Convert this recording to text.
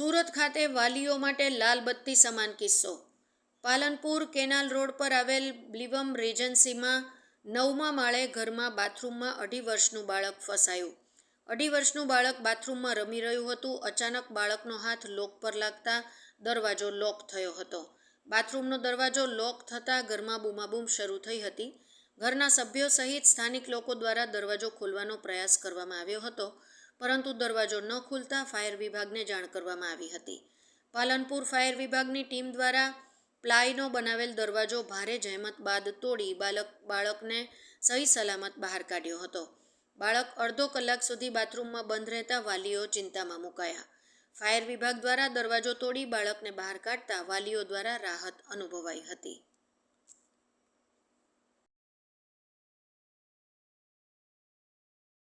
સુરત ખાતે વાલીઓ માટે લાલબત્તી સમાન કિસ્સો. પાલનપુર કેનાલ રોડ પર આવેલ બ્લિવમ રેજન્સીમાં નવમા માળે ઘરમાં બાથરૂમમાં અઢી વર્ષનું બાળક ફસાયું. અઢી વર્ષનું બાળક બાથરૂમમાં રમી રહ્યું હતું. અચાનક બાળકનો હાથ લોક પર લાગતા દરવાજો લોક થયો હતો. બાથરૂમનો દરવાજો લોક થતાં ઘરમાં બૂમાબૂમ શરૂ થઈ હતી. ઘરના સભ્યો સહિત સ્થાનિક લોકો દ્વારા દરવાજો ખોલવાનો પ્રયાસ કરવામાં આવ્યો હતો. પરંતુ દરવાજો ન ખુલતા ફાયર વિભાગને જાણ કરવામાં આવી હતી. પાલનપુર ફાયર વિભાગની ટીમ દ્વારા પ્લાયનો બનાવેલ દરવાજો ભારે જહેમત બાદ તોડી બાળક બાળકને સહી સલામત બહાર કાઢ્યો હતો. બાળક અડધો કલાક સુધી બાથરૂમમાં બંધ રહેતા વાલીઓ ચિંતામાં મુકાયા. ફાયર વિભાગ દ્વારા દરવાજો તોડી બાળકને બહાર કાઢતા વાલીઓ દ્વારા રાહત અનુભવાઈ હતી.